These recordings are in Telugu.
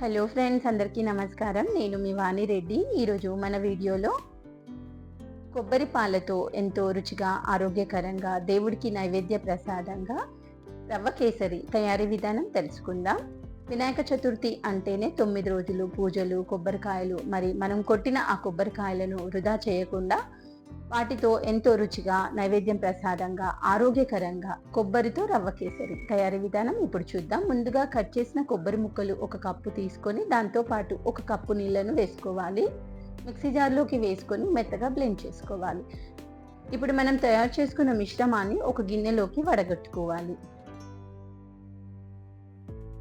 హలో ఫ్రెండ్స్ అందరికీ నమస్కారం. నేను మీ వాణిరెడ్డి ఈరోజు మన వీడియోలో కొబ్బరి పాలతో ఎంతో రుచిగా ఆరోగ్యకరంగా దేవుడికి నైవేద్య ప్రసాదంగా రవ్వ కేసరి తయారీ విధానం తెలుసుకుందాం. వినాయక చతుర్థి అంటేనే తొమ్మిది రోజులు పూజలు కొబ్బరికాయలు. మరి మనం కొట్టిన ఆ కొబ్బరికాయలను వృధా చేయకుండా వాటితో ఎంతో రుచిగా నైవేద్యం ప్రసాదంగా ఆరోగ్యకరంగా కొబ్బరితో రవ్వ కేసరి తయారీ విధానం ఇప్పుడు చూద్దాం. ముందుగా కట్ చేసిన కొబ్బరి ముక్కలు ఒక కప్పు తీసుకొని దాంతో పాటు ఒక కప్పు నీళ్ళను వేసుకోవాలి. మిక్సీ జార్లోకి వేసుకొని మెత్తగా బ్లెండ్ చేసుకోవాలి. ఇప్పుడు మనం తయారు చేసుకున్న మిశ్రమాన్ని ఒక గిన్నెలోకి వడగట్టుకోవాలి.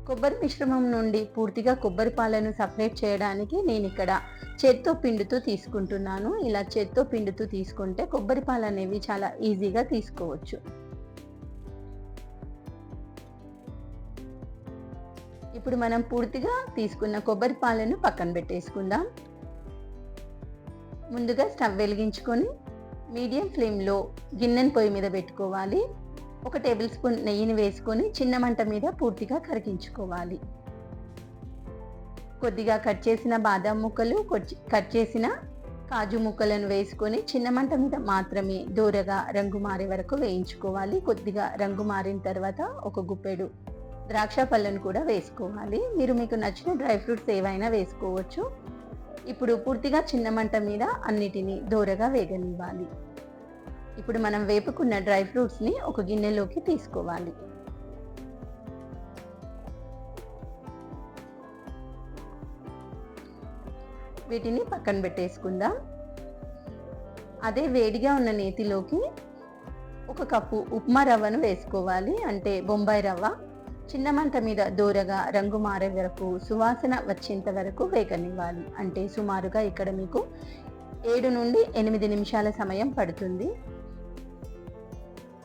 కొబ్బరి మిశ్రమం నుండి పూర్తిగా కొబ్బరి పాలను సపరేట్ చేయడానికి నేను ఇక్కడ చేత్తో పిండుతూ తీసుకుంటున్నాను. ఇలా చేత్తో పిండుతూ తీసుకుంటే కొబ్బరి పాలు అనేవి చాలా ఈజీగా తీసుకోవచ్చు. ఇప్పుడు మనం పూర్తిగా తీసుకున్న కొబ్బరి పాలను పక్కన పెట్టేసుకుందాం. ముందుగా స్టవ్ వెలిగించుకొని మీడియం ఫ్లేమ్లో గిన్నెను పొయ్యి మీద పెట్టుకోవాలి. ఒక టేబుల్ స్పూన్ నెయ్యిని వేసుకొని చిన్న మంట మీద పూర్తిగా కరిగించుకోవాలి. కొద్దిగా కట్ చేసిన బాదం ముక్కలు కట్ చేసిన కాజు ముక్కలను వేసుకొని చిన్న మంట మీద మాత్రమే దూరగా రంగు మారే వరకు వేయించుకోవాలి. కొద్దిగా రంగు మారిన తర్వాత ఒక గుప్పెడు ద్రాక్ష పళ్ళను కూడా వేసుకోవాలి. మీరు మీకు నచ్చిన డ్రై ఫ్రూట్స్ ఏవైనా వేసుకోవచ్చు. ఇప్పుడు పూర్తిగా చిన్న మంట మీద అన్నిటినీ దూరగా వేగనివ్వాలి. ఇప్పుడు మనం వేపుకున్న డ్రై ఫ్రూట్స్ని ఒక గిన్నెలోకి తీసుకోవాలి. వీటిని పక్కన పెట్టేసుకుందాం. అదే వేడిగా ఉన్న నేతిలోకి ఒక కప్పు ఉప్మా రవ్వను వేసుకోవాలి. అంటే బొంబాయి రవ్వ చిన్న మంట మీద దూరగా రంగు మారే వరకు సువాసన వచ్చేంత వరకు వేగనివ్వాలి. అంటే సుమారుగా ఇక్కడ మీకు ఏడు నుండి ఎనిమిది నిమిషాల సమయం పడుతుంది.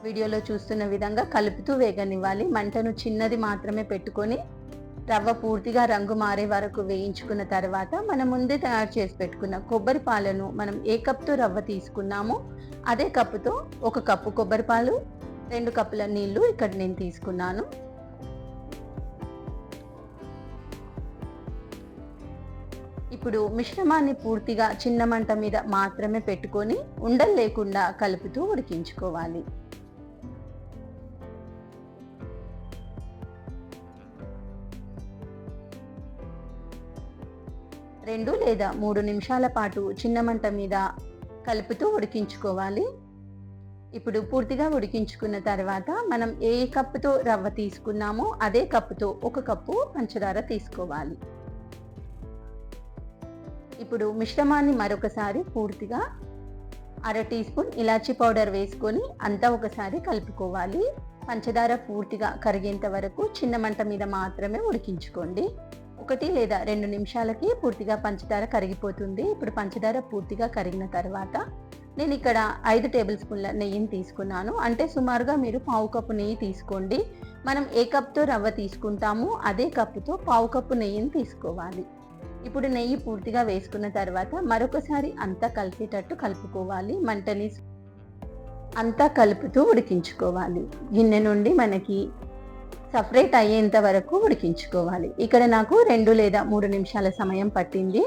వీడియోలో చూస్తున్న విధంగా కలుపుతూ వేగనివ్వాలి. మంటను చిన్నది మాత్రమే పెట్టుకొని రవ్వ పూర్తిగా రంగు మారే వరకు వేయించుకున్న తర్వాత మనం ముందే తయారు చేసి పెట్టుకున్న కొబ్బరి పాలను మనం ఏ కప్తో రవ్వ తీసుకున్నామో అదే కప్పుతో ఒక కప్పు కొబ్బరి పాలు రెండు కప్పుల నీళ్ళు ఇక్కడ నేను తీసుకున్నాను. ఇప్పుడు మిశ్రమాన్ని పూర్తిగా చిన్న మంట మీద మాత్రమే పెట్టుకొని ఉండలు లేకుండా కలుపుతూ ఉడికించుకోవాలి. రెండు లేదా మూడు నిమిషాల పాటు చిన్న మంట మీద కలుపుతూ ఉడికించుకోవాలి. ఇప్పుడు పూర్తిగా ఉడికించుకున్న తర్వాత మనం ఏ కప్పుతో రవ్వ తీసుకున్నామో అదే కప్పుతో ఒక కప్పు పంచదార తీసుకోవాలి. ఇప్పుడు మిశ్రమాన్ని మరొకసారి పూర్తిగా అర టీ స్పూన్ ఇలాచీ పౌడర్ వేసుకొని అంతా ఒకసారి కలుపుకోవాలి. పంచదార పూర్తిగా కరిగేంత వరకు చిన్న మంట మీద మాత్రమే ఉడికించుకోండి. ఒకటి లేదా రెండు నిమిషాలకి పూర్తిగా పంచదార కరిగిపోతుంది. ఇప్పుడు పంచదార పూర్తిగా కరిగిన తర్వాత నేను ఇక్కడ ఐదు టేబుల్ స్పూన్ల నెయ్యిని తీసుకున్నాను. అంటే సుమారుగా మీరు పావు కప్పు నెయ్యి తీసుకోండి. మనం ఏ కప్తో రవ్వ తీసుకుంటామో అదే కప్పుతో పావు కప్పు నెయ్యిని తీసుకోవాలి. ఇప్పుడు నెయ్యి పూర్తిగా వేసుకున్న తర్వాత మరొకసారి అంతా కలిసేటట్టు కలుపుకోవాలి. మంటని అంతా కలుపుతూ ఉడికించుకోవాలి. గిన్నె నుండి మనకి సపరేట్ అయ్యేంత వరకు ఉడికించుకోవాలి. ఇక్కడ నాకు రెండు లేదా మూడు నిమిషాల సమయం పట్టింది.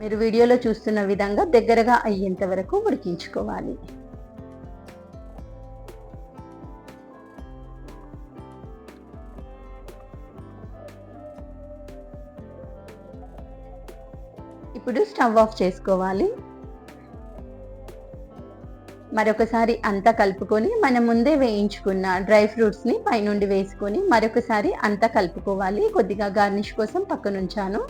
మీరు వీడియోలో చూస్తున్న విధంగా దగ్గరగా అయ్యేంత వరకు ఉడికించుకోవాలి. ఇప్పుడు స్టవ్ ఆఫ్ చేసుకోవాలి. మరొకసారి అంతా కలుపుకొని మనం ముందే వేయించుకున్న డ్రై ఫ్రూట్స్ని పైనుండి వేసుకొని మరొకసారి అంతా కలుపుకోవాలి. కొద్దిగా గార్నిష్ కోసం పక్కనుంచాను.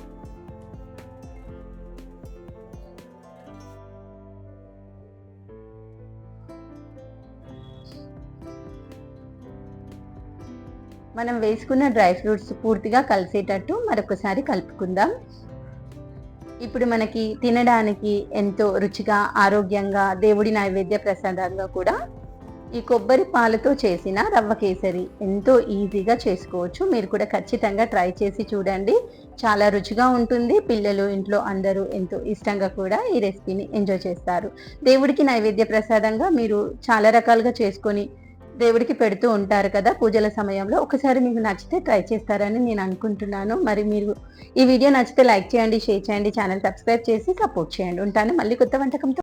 మనం వేసుకున్న డ్రై ఫ్రూట్స్ పూర్తిగా కలిసేటట్టు మరొకసారి కలుపుకుందాం. ఇప్పుడు మనకి తినడానికి ఎంతో రుచిగా ఆరోగ్యంగా దేవుడి నైవేద్య ప్రసాదంగా కూడా ఈ కొబ్బరి పాలతో చేసిన రవ్వ కేసరి ఎంతో ఈజీగా చేసుకోవచ్చు. మీరు కూడా ఖచ్చితంగా ట్రై చేసి చూడండి. చాలా రుచిగా ఉంటుంది. పిల్లలు ఇంట్లో అందరూ ఎంతో ఇష్టంగా కూడా ఈ రెసిపీని ఎంజాయ్ చేస్తారు. దేవుడికి నైవేద్య ప్రసాదంగా మీరు చాలా రకాలుగా చేసుకొని దేవుడికి పెడుతూ ఉంటారు కదా పూజల సమయంలో. ఒకసారి మీకు నచ్చితే ట్రై చేస్తారని నేను అనుకుంటున్నాను. మరి మీరు ఈ వీడియో నచ్చితే లైక్ చేయండి షేర్ చేయండి ఛానల్ సబ్స్క్రైబ్ చేసి సపోర్ట్ చేయండి. ఉంటాను. మళ్ళీ కొత్త వంటకంతో